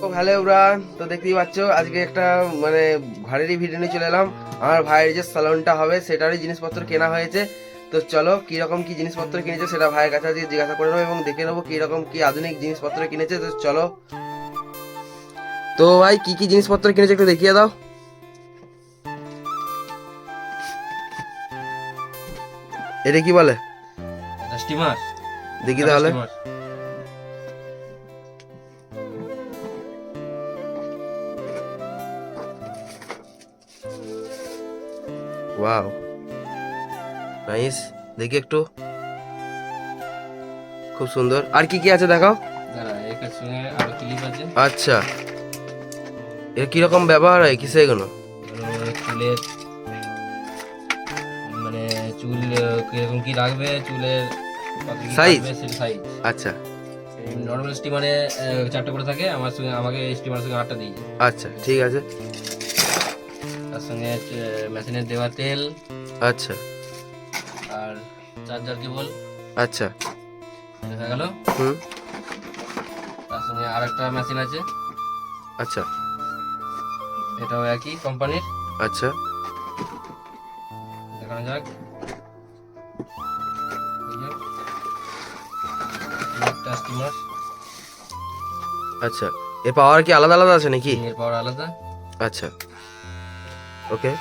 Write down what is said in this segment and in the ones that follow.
Hello everyone তো দেখতেই পাচ্ছ আজকে একটা মানে ঘরেরই ভিডিও নিয়ে চলে এলাম। আমার ভাইয়ের যে সালনটা হবে সেটারই জিনিসপত্র কেনা হয়েছে। তো চলো কীরকম কি জিনিসপত্র কিনেছে সেটা ভাইয়ের কাছে আজকে জিজ্ঞাসা করে নেব এবং দেখে নেব কীরকম কি আধুনিক জিনিসপত্র কিনেছে। তো চলো। তো ভাই কি কি জিনিসপত্র কিনেছে একটু দেখিয়ে দাও। এটা কি বলে? স্টিমার দেখি তাহলে। ওয়াও নাইস দেখি একটু। খুব সুন্দর। আর কি কি আছে দেখাও? আচ্ছা। এর কীরকম ব্যবহার হয়? কিসে এগুলো? চুলের মানে চুল কীরকম কি রাখবে? চুলের সেটা সাইজ আচ্ছা। নর্মাল স্টিমারে চারটে করে থাকে। আমার সঙ্গে আমাকে স্টিমারের সঙ্গে আটটা দিয়েছে আচ্ছা ঠিক আছে। তার সঙ্গে মেশিনের দেওয়া তেল। আচ্ছা। আর চার্জার কেবল। আচ্ছা। দেখা গেল। হুম। তার সঙ্গে আর একটা মেশিন আছে। আচ্ছা। এটাও একই কোম্পানির। আচ্ছা। দেখানো যাক। আচ্ছা। এর পাওয়ার কি আলাদা আলাদা আছে নাকি? এর পাওয়ার আলাদা। আচ্ছা। ওকে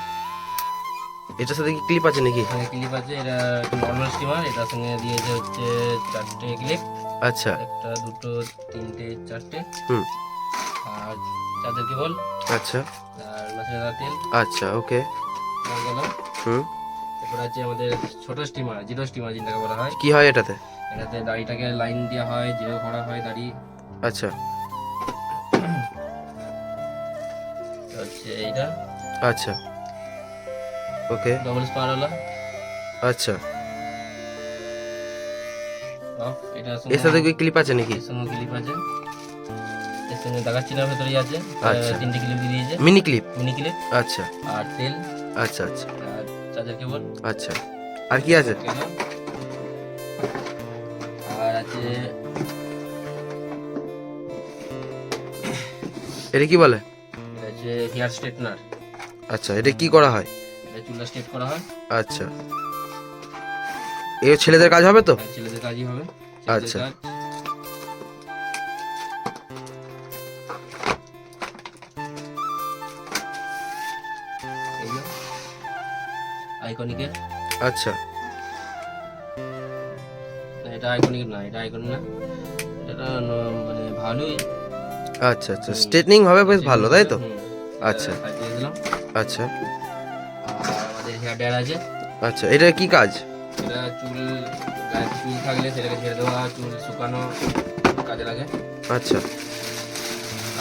এটার সাথে কি ক্লিপ আছে নাকি? এখানে ক্লিপ আছে এটা নর্মাল স্টিমার এটার সঙ্গে দিয়েছে হচ্ছে চারটে ক্লিপ আচ্ছা। একটা দুটো তিনটে চারটে। হুম। আর চার্জার কেবল আচ্ছা। আর মেশিনের তেল। আচ্ছা ওকে হয়ে গেল। হুম। এরপর আছে আমাদের ছোট স্টিমার জিরো স্টিমার যেটাকে বলা হয়। কি হয় এটাতে? এটাতে দাড়িটাকে লাইন দেওয়া হয় জিরো করা হয় দাড়ি। আচ্ছা। হচ্ছে এইটা। আচ্ছা। ওকে। ডবল স্পার হলো আচ্ছা এর সাথে কি ক্লিপ আছে নাকি? এর সঙ্গে ক্লিপ আছে? এর সঙ্গে দেখাচ্ছি না ভেতরেই আছে। আচ্ছা। তিনটে ক্লিপ দিয়ে দিয়েছে মিনি ক্লিপ মিনি ক্লিপ আচ্ছা। আর তেল আচ্ছা আচ্ছা। চার্জার কেবল আচ্ছা। আর কি আছে? আর আছে এটা কি বলে? এটা হচ্ছে হেয়ার স্ট্রেটনার। আচ্ছা এটা কি করা হয়? এটা চুলটা স্ট্রেট করা হয়। আচ্ছা। এ ছেলেদের কাজ হবে তো? ছেলেদের কাজই হবে। আচ্ছা। এই আইকনিকের আচ্ছা। এটা আইকনিক না এটা আইকনিক না। এটা মানে ভালোই। আচ্ছা আচ্ছা। স্ট্রেটনিং হবে বেশ ভালো তাই তো? আচ্ছা। দিলাম। আচ্ছা। আমাদের হেয়ার ড্রায়ার আছে। আচ্ছা এটা কি কাজ? এটা চুল চুল থাকলে সেটাকে ছেড়ে দেওয়া চুল শুকানো কাজে লাগে। আচ্ছা।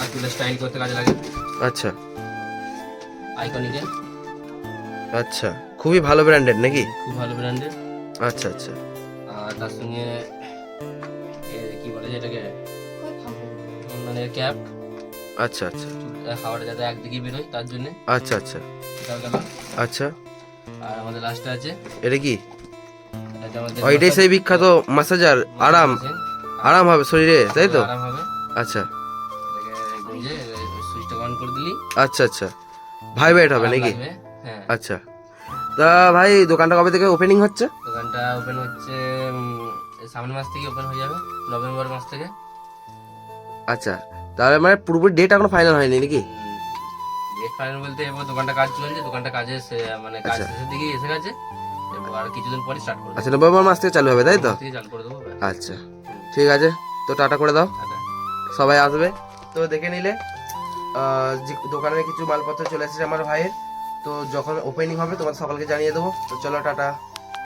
আর চুলের স্টাইল করতে কাজে লাগে। আচ্ছা। আইকনিকে আচ্ছা খুবই ভালো ব্র্যান্ডেড নাকি? খুব ভালো ব্র্যান্ডের আচ্ছা আচ্ছা। আর তার সঙ্গে কি বলে যে এটাকে মানে ক্যাপ আচ্ছা আচ্ছা। হাওয়াটা যাতে একদিকে বেরোয় তার জন্য। আচ্ছা আচ্ছা। আচ্ছা। আর আমাদের লাস্টে আছে। এটা কি? এটাই সেই বিখ্যাত মাসাজার আরাম। আরাম হবে শরীরে তাই তো? আরাম হবে। আচ্ছা। সুইচটা অন করে দিলি। আচ্ছা আচ্ছা। ভাইব্রেট হবে নাকি। হ্যাঁ। আচ্ছা। তা ভাই দোকানটা কবে থেকে ওপেনিং হচ্ছে? দোকানটা ওপেন হচ্ছে সামনের মাস থেকে ওপেন হয়ে যাবে নভেম্বর মাস থেকে। আচ্ছা। তাহলে মানে পুরোপুরি ডেট এখনও ফাইনাল হয়নি নাকি? ডেট ফাইনাল বলতে এবার দোকানটা কাজ চলছে দোকানটা কাজে মানে কাজ আচ্ছা। শেষের দিকে এসে গেছে আর কিছুদিন পরে স্টার্ট আচ্ছা নভেম্বর মাস থেকে চালু হবে তাই তো? চালু করে দেবো আচ্ছা ঠিক আছে তো টাটা করে দাও। সবাই আসবে। তো দেখে নিলে যে দোকানের কিছু মালপত্র চলে এসেছে আমার ভাইয়ের তো যখন ওপেনিং হবে তোমার সকালকে জানিয়ে দেবো। তো চলো টাটা।